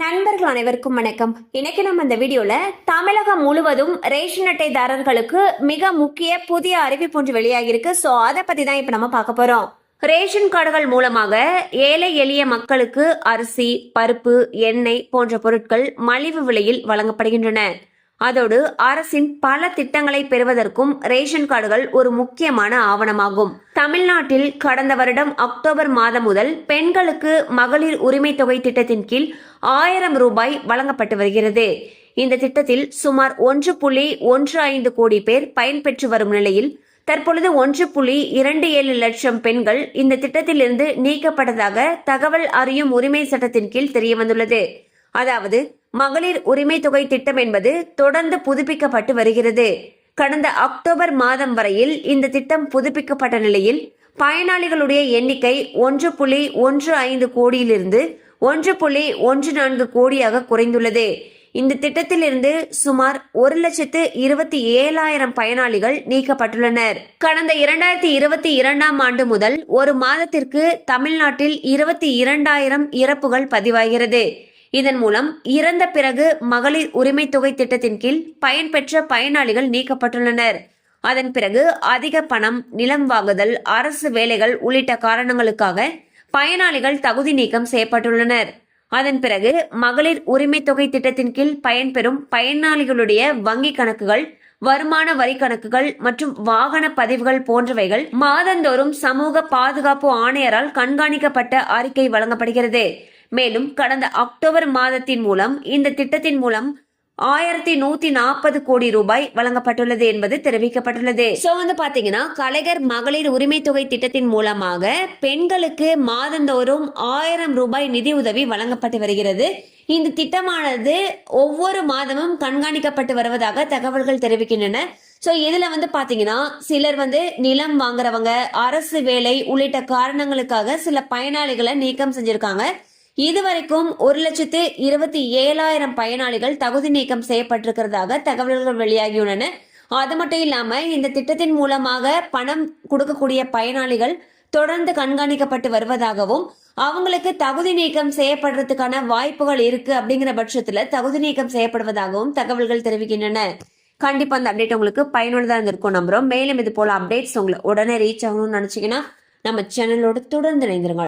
நண்பர்கள் அனைவருக்கும் வணக்கம். இன்னைக்கு நம்ம இந்த வீடியோல தமிழகம் முழுவதும் ரேஷன் அட்டைதாரர்களுக்கு மிக முக்கிய புதிய அறிவிப்பு ஒன்று வெளியாகிருக்கு ஸோ அதை பத்தி தான் இப்போ நம்ம பார்க்க போறோம். ரேஷன் கார்டுகள் மூலமாக ஏழை எளிய மக்களுக்கு அரிசி பருப்பு எண்ணெய் போன்ற பொருட்கள் மலிவு விலையில் வழங்கப்படுகின்றன. அதோடு அரசின் பல திட்டங்களை பெறுவதற்கும் ரேஷன் கார்டுகள் ஒரு முக்கியமான ஆவணமாகும். தமிழ்நாட்டில் கடந்த வருடம் அக்டோபர் மாதம் முதல் பெண்களுக்கு மகளிர் உரிமை தொகை திட்டத்தின் கீழ் ஆயிரம் ரூபாய் வழங்கப்பட்டு வருகிறது. இந்த திட்டத்தில் சுமார் ஒன்று புள்ளி ஒன்று ஐந்து கோடி பேர் பயன்பெற்று வரும் நிலையில் தற்பொழுது ஒன்று புள்ளி இரண்டு ஏழு லட்சம் பெண்கள் இந்த திட்டத்திலிருந்து நீக்கப்பட்டதாக தகவல் அறியும் உரிமை சட்டத்தின் கீழ் தெரியவந்துள்ளது. அதாவது மகளிர் உரிமை தொகை திட்டம் என்பது தொடர்ந்து புதுப்பிக்கப்பட்டு வருகிறது. கடந்த அக்டோபர் மாதம் வரையில் இந்த திட்டம் புதுப்பிக்கப்பட்ட நிலையில் பயனாளிகளுடைய எண்ணிக்கை ஒன்று புள்ளி ஒன்று ஐந்து கோடியிலிருந்து ஒன்று புள்ளி ஒன்று நான்கு கோடியாக குறைந்துள்ளது. இந்த திட்டத்திலிருந்து சுமார் ஒரு லட்சத்து இருபத்தி ஏழாயிரம் பயனாளிகள் நீக்கப்பட்டுள்ளனர். கடந்த இரண்டாயிரத்தி இருபத்தி இரண்டாம் ஆண்டு முதல் ஒரு மாதத்திற்கு தமிழ்நாட்டில் இருபத்தி இரண்டாயிரம் இறப்புகள் பதிவாகிறது. இதன் மூலம் இறந்த பிறகு மகளிர் உரிமை தொகை திட்டத்தின் கீழ் பயன்பெற்ற பயனாளிகள் நீக்கப்பட்டுள்ளனர். அதன் பிறகு அதிக பணம் நிலம் வாங்குதல் அரசு வேலைகள் உள்ளிட்ட காரணங்களுக்காக பயனாளிகள் தகுதி நீக்கம் செய்யப்பட்டுள்ளனர். அதன் பிறகு மகளிர் உரிமை தொகை திட்டத்தின் கீழ் பயன்பெறும் பயனாளிகளுடைய வங்கி கணக்குகள் வருமான வரி கணக்குகள் மற்றும் வாகன பதிவுகள் போன்றவைகள் மாதந்தோறும் சமூக பாதுகாப்பு ஆணையரால் கண்காணிக்கப்பட்ட அறிக்கை வழங்கப்படுகிறது. மேலும் கடந்த அக்டோபர் மாதத்தின் மூலம் இந்த திட்டத்தின் மூலம் ஆயிரத்தி நூத்தி நாற்பது கோடி ரூபாய் வழங்கப்பட்டுள்ளது என்பது தெரிவிக்கப்பட்டுள்ளது. சோ வந்து பாத்தீங்கன்னா கலைஞர் மகளிர் உரிமை தொகை திட்டத்தின் மூலமாக பெண்களுக்கு மாதந்தோறும் ஆயிரம் ரூபாய் நிதி உதவி வழங்கப்பட்டு வருகிறது. இந்த திட்டமானது ஒவ்வொரு மாதமும் கண்காணிக்கப்பட்டு வருவதாக தகவல்கள் தெரிவிக்கின்றன. ஸோ இதில் வந்து பார்த்தீங்கன்னா சிலர் வந்து நிலம் வாங்குறவங்க அரசு வேலை உள்ளிட்ட காரணங்களுக்காக சில பயனாளிகளை நீக்கம் செஞ்சிருக்காங்க. இதுவரைக்கும் ஒரு லட்சத்து இருபத்தி ஏழாயிரம் பயனாளிகள் தகுதி நீக்கம் செய்யப்பட்டிருக்கிறதாக தகவல்கள் வெளியாகியுள்ளன. அது மட்டும் இல்லாம இந்த திட்டத்தின் மூலமாக பணம் கொடுக்கக்கூடிய பயனாளிகள் தொடர்ந்து கண்காணிக்கப்பட்டு வருவதாகவும் அவங்களுக்கு தகுதி நீக்கம் செய்யப்படுறதுக்கான வாய்ப்புகள் இருக்கு அப்படிங்கிற பட்சத்துல தகுதி நீக்கம் செய்யப்படுவதாகவும் தகவல்கள் தெரிவிக்கின்றன. கண்டிப்பா அந்த அப்டேட் உங்களுக்கு பயனுள்ளதா இருந்திருக்கும் நம்புறோம். மேலும் இது போல அப்டேட்ஸ் உங்களை உடனே ரீச் ஆகணும்னு நினைச்சீங்கன்னா நம்ம சேனலோடு தொடர்ந்து இணைந்திருங்க